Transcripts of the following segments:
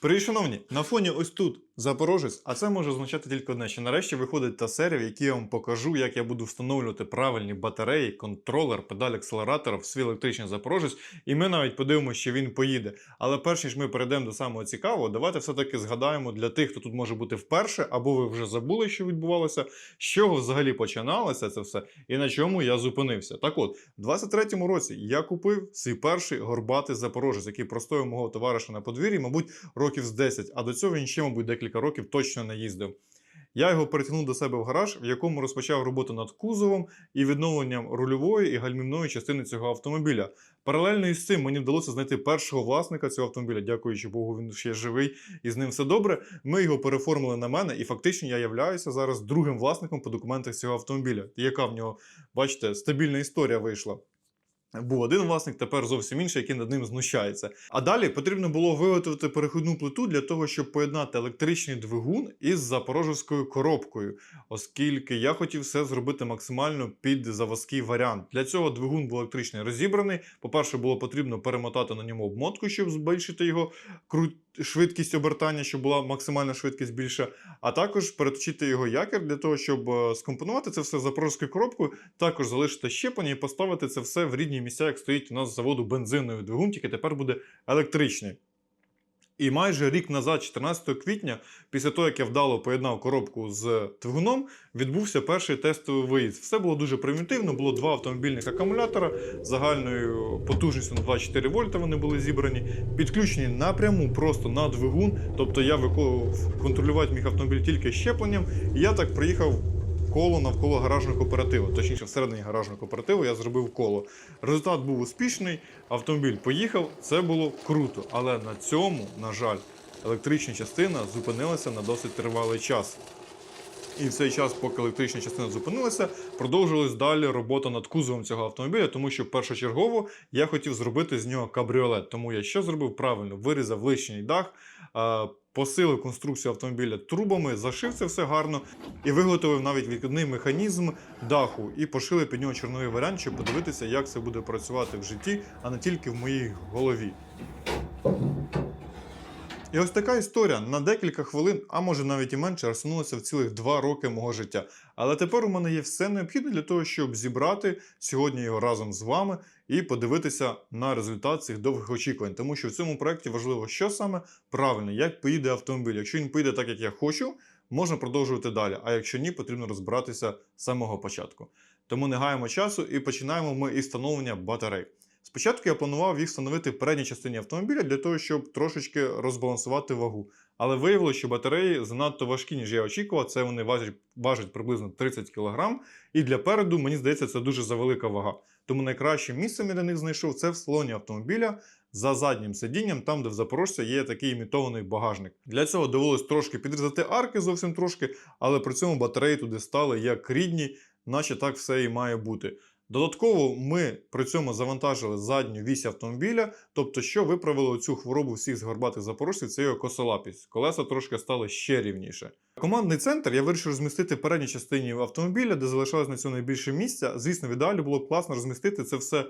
Привіт, шановні! На фоні ось тут Запорожець, а це може означати тільки одне, що нарешті виходить та серія, в якій я вам покажу, як я буду встановлювати правильні батареї, контролер, педаль акселератора в свій електричний Запорожець, і ми навіть подивимося, що він поїде. Але перш ніж ми перейдемо до самого цікавого, давайте все-таки згадаємо для тих, хто тут може бути вперше, або ви вже забули, що відбувалося, з чого взагалі починалося це все, і на чому я зупинився. Так от, в 23-му році я купив свій перший горбатий Запорожець, який простояв мого товариша на подвір'ї, мабуть, років з 10, а до цього він ще, мабуть, декілька років точно не їздив. Я його перетягнув до себе в гараж, в якому розпочав роботу над кузовом і відновленням рульової і гальмівної частини цього автомобіля. Паралельно із цим мені вдалося знайти першого власника цього автомобіля. Дякуючи Богу, він ще живий і з ним все добре. Ми його переформили на мене, і фактично я являюся зараз другим власником по документах цього автомобіля. Яка в нього, бачите, стабільна історія вийшла. Був один власник, тепер зовсім інший, який над ним знущається. А далі потрібно було виготовити перехідну плиту для того, щоб поєднати електричний двигун із запорожецькою коробкою, оскільки я хотів все зробити максимально під заводський варіант. Для цього двигун був електричний розібраний. По-перше, було потрібно перемотати на ньому обмотку, щоб збільшити його крут... швидкість обертання, щоб була максимальна швидкість більша, а також переточити його якір для того, щоб е, скомпонувати це все з запорозькою коробкою, також залишити щеплення і поставити це все в рідні місця, як стоїть у нас заводу бензинної двигун, тільки тепер буде електричний. І майже рік назад, 14 квітня, після того, як я вдало поєднав коробку з двигуном, відбувся перший тестовий виїзд. Все було дуже примітивно. Було два автомобільних акумулятора загальною потужністю на 24 вольта. Вони були зібрані, підключені напряму просто на двигун. Тобто я вико- контролювати міг автомобіль тільки щепленням. І я так приїхав коло навколо гаражного кооперативу. Точніше, всередині гаражного кооперативу я зробив коло. Результат був успішний, автомобіль поїхав, це було круто. Але на цьому, на жаль, електрична частина зупинилася на досить тривалий час. І в цей час, поки електрична частина зупинилася, продовжилась далі робота над кузовом цього автомобіля, тому що першочергово я хотів зробити з нього кабріолет. Тому я що зробив правильно? Вирізав лишній дах, е, посилив конструкцію автомобіля трубами, зашив це все гарно і виготовив навіть відкидний механізм даху і пошили під нього чорновий варіант, щоб подивитися, як це буде працювати в житті, а не тільки в моїй голові. І ось така історія на декілька хвилин, а може навіть і менше, розтягнулася в цілих два роки мого життя. Але тепер у мене є все необхідне для того, щоб зібрати сьогодні його разом з вами і подивитися на результат цих довгих очікувань. Тому що в цьому проєкті важливо, що саме правильно, як поїде автомобіль. Якщо він поїде так, як я хочу, можна продовжувати далі. А якщо ні, потрібно розбиратися з самого початку. Тому не гаємо часу і починаємо ми із встановлення батарей. Спочатку я планував їх встановити в передній частині автомобіля для того, щоб трошечки розбалансувати вагу. Але виявилося, що батареї занадто важкі, ніж я очікував. Це вони важать, важать приблизно 30 кг. І для переду, мені здається, це дуже завелика вага. Тому найкращим місцем я для них знайшов це в салоні автомобіля за заднім сидінням, там, де в Запорожця є такий імітований багажник. Для цього довелось трошки підрізати арки, зовсім трошки, але при цьому батареї туди стали як рідні, наче так все і має бути. Додатково ми при цьому завантажили задню вісь автомобіля, тобто, що виправило цю хворобу всіх згорбатих запорожців, це його косолапість. Колеса трошки стали ще рівніше. Командний центр я вирішив розмістити в передній частині автомобіля, де залишалось на цьому найбільше місця. Звісно, в ідеалі було б класно розмістити це все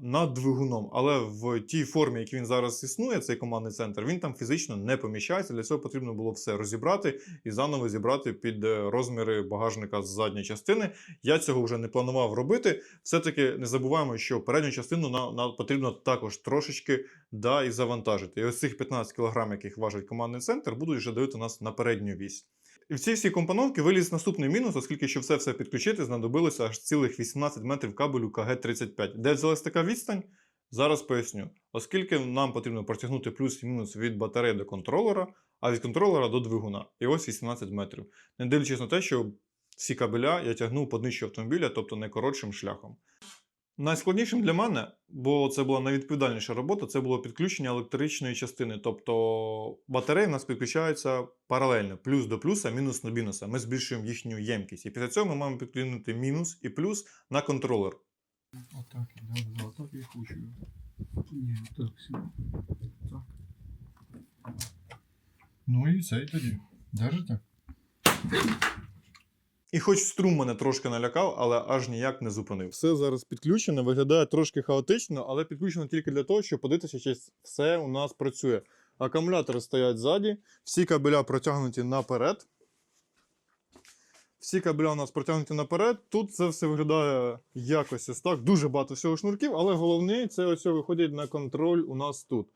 над двигуном, але в тій формі, якій він зараз існує, цей командний центр, він там фізично не поміщається. Для цього потрібно було все розібрати і заново зібрати під е, розміри багажника з задньої частини. Я цього вже не планував робити. Все-таки не забуваємо, що передню частину на, на потрібно також трошечки да, і завантажити. І ось цих 15 кг, яких важить командний центр, будуть вже давити нас на передню вісь. І в ці всі компоновки виліз наступний мінус, оскільки щоб все все підключити, знадобилося аж цілих 18 метрів кабелю КГ-35. Де взялась така відстань? Зараз поясню. Оскільки нам потрібно протягнути плюс і мінус від батареї до контролера, а від контролера до двигуна. І ось 18 метрів. Не дивлячись на те, що всі кабеля я тягнув по днищу автомобіля, тобто найкоротшим шляхом. Найскладнішим для мене, бо це була найвідповідальніша робота, це було підключення електричної частини. Тобто батареї в нас підключаються паралельно, плюс до плюса, мінус до мінуса. Ми збільшуємо їхню ємкість. І після цього ми маємо підключити мінус і плюс на контролер. Отак, да, да, отак я хочу. Ні, так, сюди. Так. Ну і цей тоді. Держите? І хоч струм мене трошки налякав, але аж ніяк не зупинив. Все зараз підключено, виглядає трошки хаотично, але підключено тільки для того, щоб подивитися, чи все у нас працює. Акумулятори стоять ззаді, всі кабеля протягнуті наперед. Всі кабеля у нас протягнуті наперед. Тут це все виглядає якось ось так. Дуже багато всього шнурків, але головне це ось виходить на контроль у нас тут.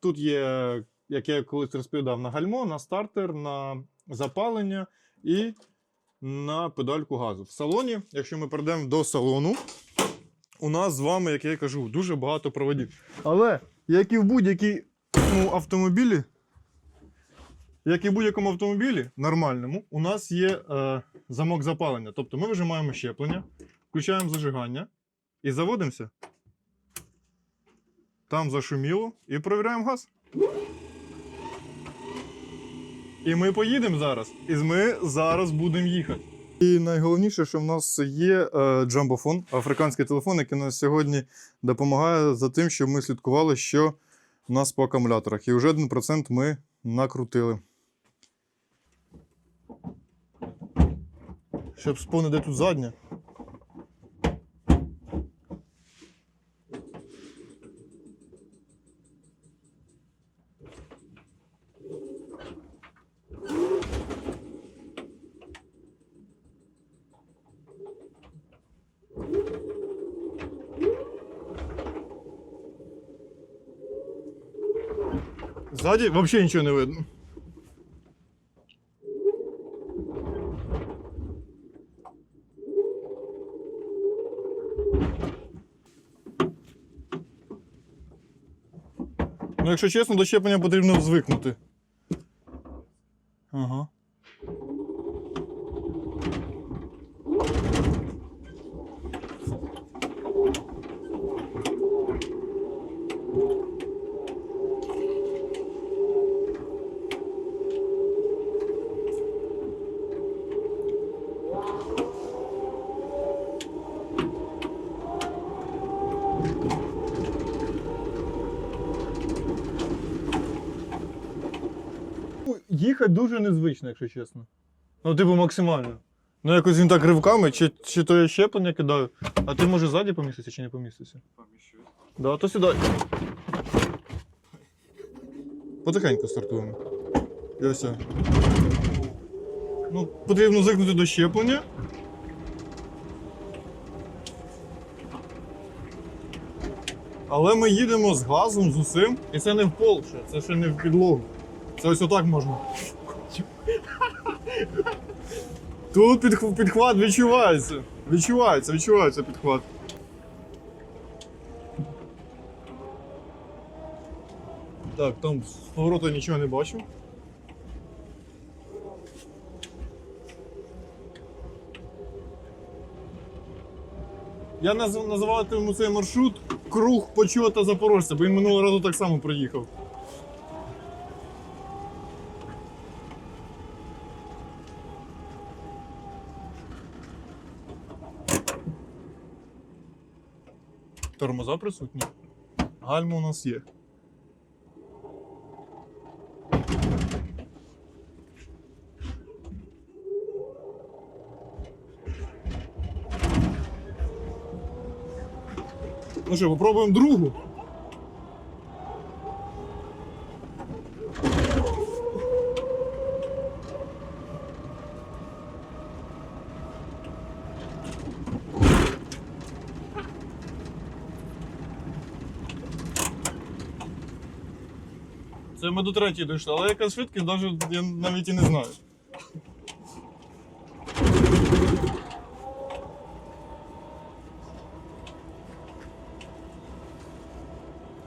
Тут є, як я колись розповідав, на гальмо, на стартер, на запалення і на педальку газу. В салоні, якщо ми перейдемо до салону, у нас з вами, як я кажу, дуже багато проводів. Але, як і в будь-якій ну, автомобілі, як і в будь-якому автомобілі нормальному, у нас є е, замок запалення. Тобто ми вижимаємо щеплення, включаємо зажигання і заводимося. Там зашуміло і провіряємо газ. І ми поїдемо зараз. І ми зараз будемо їхати. І найголовніше, що в нас є е, джамбофон, африканський телефон, який нас сьогодні допомагає за тим, щоб ми слідкували, що в нас по акумуляторах. І вже 1% ми накрутили. Щоб спони де тут задня. Ззаді вообще нічого не видно. Ну, якщо чесно, до щеплення потрібно звикнути. Ага. Ну, Їхати дуже незвично, якщо чесно. Ну, типу, максимально. Ну, якось він так ривками, чи, чи то я щеплення кидаю. А ти може ззаді поміститися чи не помістишся? Поміщусь. Да, то сюди. Потихеньку стартуємо. І ось. Ну, потрібно звикнути до щеплення. Але ми їдемо з газом, з усім. І це не в пол ще, це ще не в підлогу. Це ось отак можна. Тут підх- підхват відчувається. Відчувається, відчувається підхват. Так, там з повороту нічого не бачу. Я наз- називатиму цей маршрут круг почота запорожця, бо він минулого разу так само проїхав. Тормоза присутні. Гальма у нас є. Ну що, попробуємо другу. До третьої дійшли, але яка швидкість, навіть, я навіть і не знаю.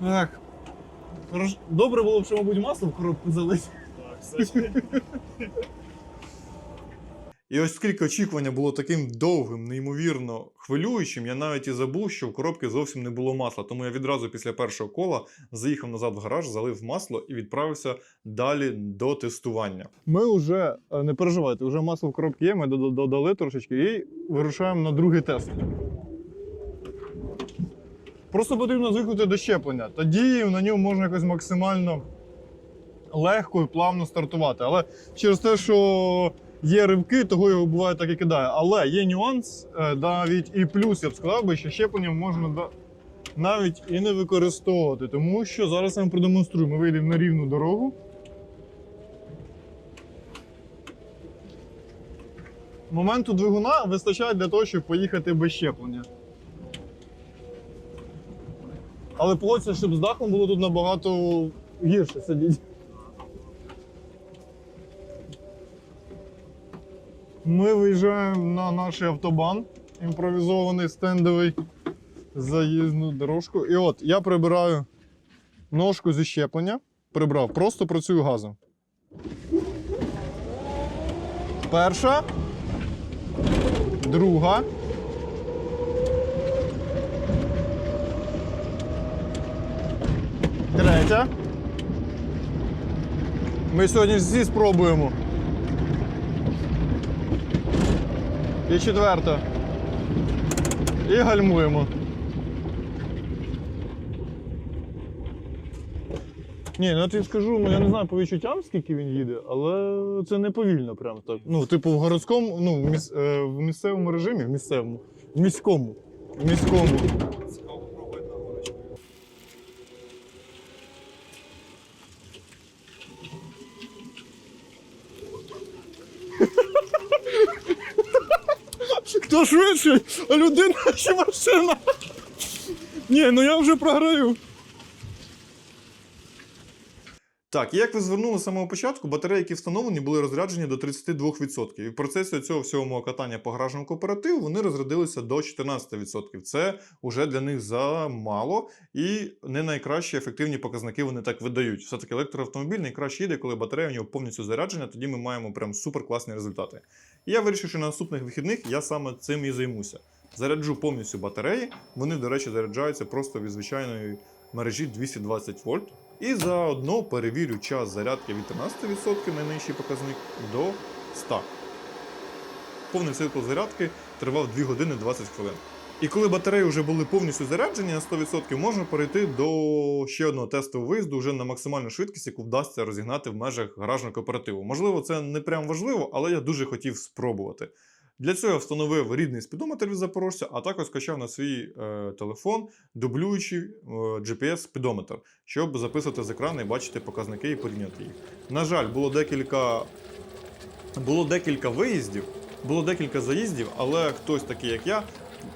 Так. Добре було б, що, мабуть, масло в коробку залити. Так, кстати. І ось скільки очікування було таким довгим, неймовірно хвилюючим, я навіть і забув, що в коробці зовсім не було масла. Тому я відразу після першого кола заїхав назад в гараж, залив масло і відправився далі до тестування. Ми вже не переживайте, вже масло в коробці є. Ми додали трошечки і вирушаємо на другий тест. Просто потрібно звикнути до щеплення. Тоді на ньому можна якось максимально легко і плавно стартувати. Але через те, що є ривки, того його буває так і кидає. Але є нюанс, е, навіть і плюс, я б сказав би, що щепленням можна навіть і не використовувати, тому що зараз я вам продемонструю. Ми вийдемо на рівну дорогу. Моменту двигуна вистачає для того, щоб поїхати без щеплення. Але плоться, щоб з дахом було тут набагато гірше сидіти. Ми виїжджаємо на наш автобан, імпровізований стендовий заїзну дорожку. І от я прибираю ножку зі щеплення. Прибрав, просто працюю газом. Перша. Друга. Третя. Ми сьогодні всі спробуємо. І четверта. І гальмуємо. Ні, ну тобі скажу, ну я не знаю по відчуттям, скільки він їде, але це не повільно прям так. Ну, типу, в городському, ну, в, міс, е, в місцевому режимі, в місцевому, в міському. В міському. Цікаво пробувати на горочку. Хто швидший? А людина ще машина? Ні, ну я вже програю. Так, і як ви звернули з самого початку, батареї, які встановлені, були розряджені до 32%. І в процесі цього всього мого катання по гаражному кооперативу вони розрядилися до 14%. Це вже для них замало і не найкращі ефективні показники вони так видають. Все-таки електроавтомобіль найкраще їде, коли батарея у нього повністю заряджена, тоді ми маємо прям суперкласні результати. І я вирішив, що на наступних вихідних я саме цим і займуся. Заряджу повністю батареї. Вони, до речі, заряджаються просто від звичайної мережі 220 вольт. І заодно перевірю час зарядки від 13% найнижчий показник до 100. Повний цикл зарядки тривав 2 години 20 хвилин. І коли батареї вже були повністю заряджені на 100%, можна перейти до ще одного тестового виїзду вже на максимальну швидкість, яку вдасться розігнати в межах гаражного кооперативу. Можливо, це не прям важливо, але я дуже хотів спробувати. Для цього я встановив рідний спідометр від запорожця, а також скачав на свій е, телефон дублюючий е, GPS-спідометр, щоб записувати з екрану і бачити показники і порівняти їх. На жаль, було декілька, було декілька виїздів, було декілька заїздів, але хтось такий, як я,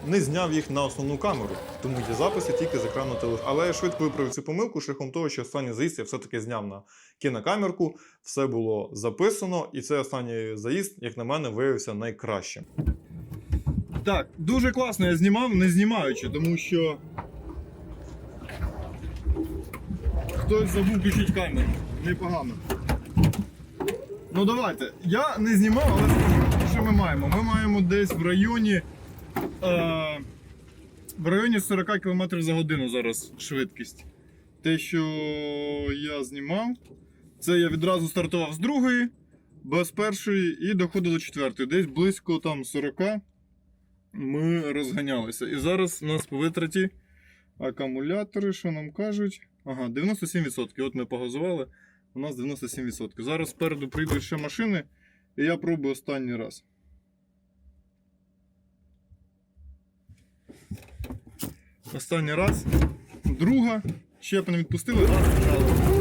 не зняв їх на основну камеру, тому є записи тільки з екрану телефону. Але я швидко виправив цю помилку шляхом того, що останній заїзд я все-таки зняв на кінокамерку, все було записано, і цей останній заїзд, як на мене, виявився найкращим. Так, дуже класно я знімав, не знімаючи, тому що. Хтось забув включити камеру. Непогано. Ну давайте. Я не знімав, але що ми маємо. Ми маємо десь в районі. Е, в районі 40 км за годину зараз швидкість. Те, що я знімав, це я відразу стартував з другої, без першої і доходив до четвертої. Десь близько там 40 ми розганялися. І зараз у нас по витраті акумулятори, що нам кажуть? Ага, 97%. От ми погазували, у нас 97%. Зараз спереду прийдуть ще машини, і я пробую останній раз. Останній раз. Друга. Щеплення відпустили, раз почали.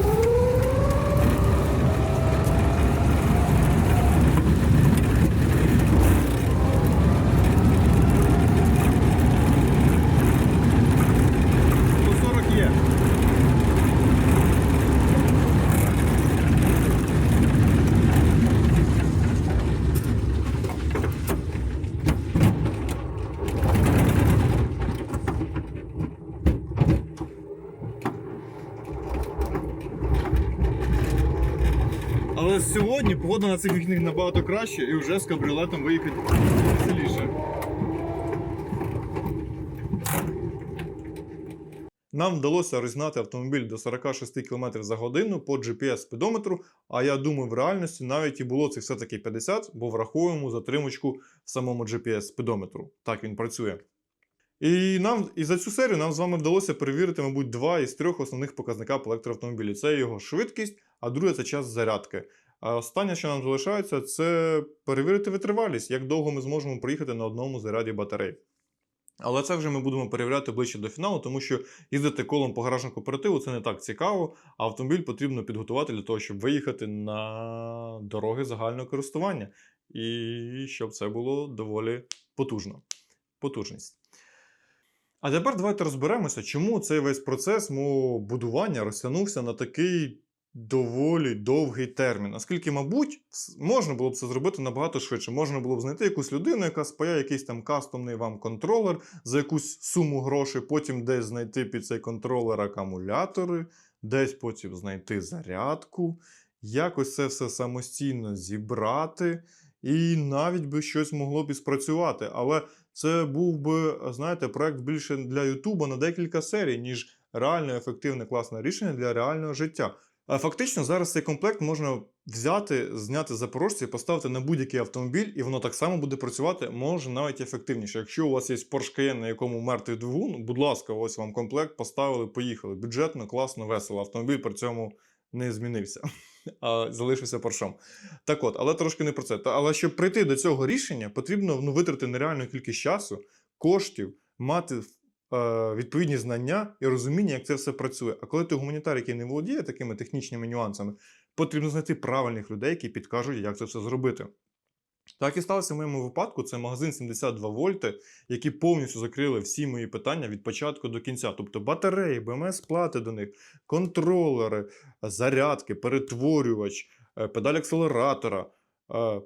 Сто сорок є. Але сьогодні погода на цих вихідних набагато краще і вже з кабріолетом виїхати веселіше. Нам вдалося розігнати автомобіль до 46 км за годину по GPS-спідометру, а я думаю, в реальності навіть і було цих все-таки 50, бо враховуємо затримочку в самому GPS-спідометру. Так він працює. І нам і за цю серію нам з вами вдалося перевірити, мабуть, два із трьох основних показника по електроавтомобілі. Це його швидкість, а друге це час зарядки. А останнє, що нам залишається, це перевірити витривалість, як довго ми зможемо проїхати на одному заряді батарей. Але це вже ми будемо перевіряти ближче до фіналу, тому що їздити колом по гаражному кооперативу це не так цікаво, а автомобіль потрібно підготувати для того, щоб виїхати на дороги загального користування. І щоб це було доволі потужно. Потужність. А тепер давайте розберемося, чому цей весь процес мого будування розтягнувся на такий доволі довгий термін. Оскільки, мабуть, можна було б це зробити набагато швидше. Можна було б знайти якусь людину, яка спаяє якийсь там кастомний вам контролер за якусь суму грошей, потім десь знайти під цей контролер акумулятори, десь потім знайти зарядку, якось це все самостійно зібрати, і навіть би щось могло б і спрацювати. Але це був би, знаєте, проект більше для Ютуба на декілька серій, ніж реально ефективне класне рішення для реального життя. Фактично зараз цей комплект можна взяти, зняти з запорожця і поставити на будь-який автомобіль, і воно так само буде працювати, може навіть ефективніше. Якщо у вас є Porsche Cayenne, на якому мертвий двигун, будь ласка, ось вам комплект, поставили, поїхали. Бюджетно, класно, весело. Автомобіль при цьому не змінився, а залишився Поршом. Так от, але трошки не про це. Але щоб прийти до цього рішення, потрібно ну, витрати нереальну кількість часу, коштів, мати відповідні знання і розуміння, як це все працює. А коли ти гуманітар, який не володіє такими технічними нюансами, потрібно знайти правильних людей, які підкажуть, як це все зробити. Так і сталося в моєму випадку. Це магазин 72 вольти, які повністю закрили всі мої питання від початку до кінця. Тобто батареї, БМС-плати до них, контролери, зарядки, перетворювач, е, педаль акселератора. е,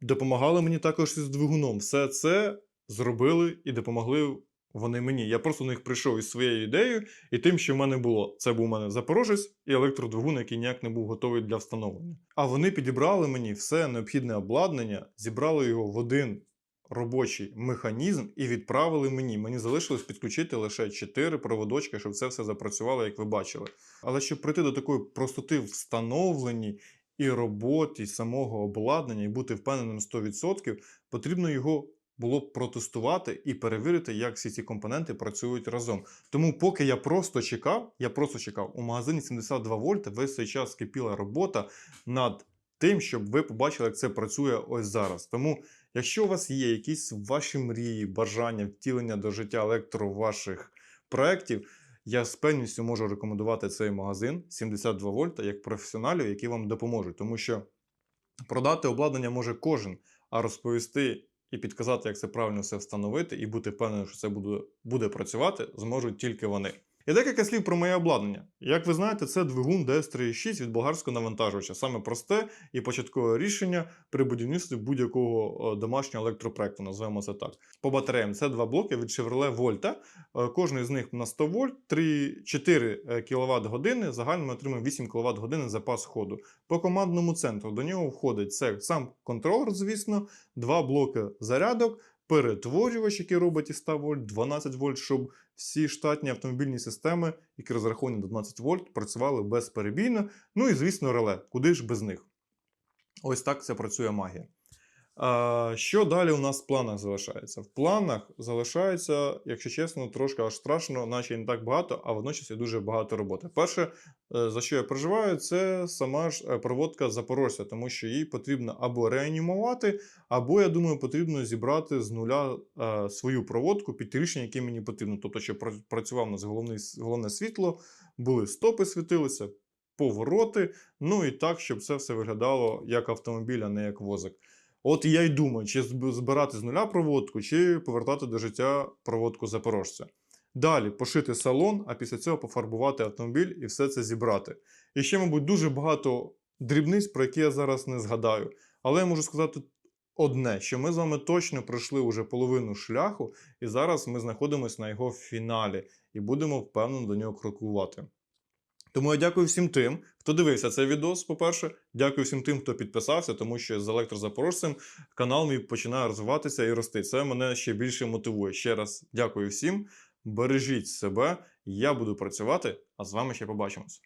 Допомагали мені також із двигуном. Все це зробили і допомогли вони мені. Я просто до них прийшов із своєю ідеєю і тим, що в мене було. Це був у мене Запорожець і електродвигун, який ніяк не був готовий для встановлення. А вони підібрали мені все необхідне обладнання, зібрали його в один робочий механізм і відправили мені. Мені залишилось підключити лише 4 проводочки, щоб це все запрацювало, як ви бачили. Але щоб прийти до такої простоти встановленні і роботі самого обладнання і бути впевненим 100%, потрібно його було б протестувати і перевірити, як всі ці компоненти працюють разом. Тому, поки я просто чекав, я просто чекав у магазині 72 вольта, весь цей час кипіла робота над тим, щоб ви побачили, як це працює ось зараз. Тому, якщо у вас є якісь ваші мрії, бажання втілення до життя електро ваших проєктів, я з певністю можу рекомендувати цей магазин 72 вольта як професіоналів, які вам допоможуть. Тому що продати обладнання може кожен, а розповісти і підказати, як це правильно все встановити, і бути впевненим, що це буде, буде працювати, зможуть тільки вони. І декілька слів про моє обладнання. Як ви знаєте, це двигун DS36 від болгарського навантажувача. Саме просте і початкове рішення при будівництві будь-якого е, домашнього електропроекту, називаємо це так. По батареям це два блоки від Chevrolet Volta. Е, Кожний з них на 100 вольт, 3, 4 кВт години. Загально ми отримуємо 8 кВт години запас ходу. По командному центру до нього входить це сам контролер, звісно, два блоки зарядок, перетворювач, який робить із 100 вольт, 12 вольт, щоб всі штатні автомобільні системи, які розраховані до 12 вольт, працювали безперебійно. Ну і, звісно, реле. Куди ж без них? Ось так це працює магія. Що далі у нас в планах залишається? В планах залишається, якщо чесно, трошки аж страшно, наче не так багато, а водночас і дуже багато роботи. Перше, е, за що я переживаю, це сама ж е, проводка Запорожця, тому що її потрібно або реанімувати, або, я думаю, потрібно зібрати з нуля е, свою проводку під рішення, які мені потрібно. Тобто, пра- працював у нас головний, с- головне світло, були стопи світилися, повороти, ну і так, щоб це все виглядало як автомобіль, а не як возик. От я й думаю, чи збирати з нуля проводку, чи повертати до життя проводку запорожця. Далі пошити салон, а після цього пофарбувати автомобіль і все це зібрати. І ще, мабуть, дуже багато дрібниць, про які я зараз не згадаю. Але я можу сказати одне: що ми з вами точно пройшли уже половину шляху, і зараз ми знаходимося на його фіналі і будемо впевнено до нього крокувати. Тому я дякую всім тим, хто дивився цей відос, по-перше. Дякую всім тим, хто підписався, тому що з електрозапорожцем канал мій починає розвиватися і рости. Це мене ще більше мотивує. Ще раз дякую всім. Бережіть себе, я буду працювати, а з вами ще побачимось.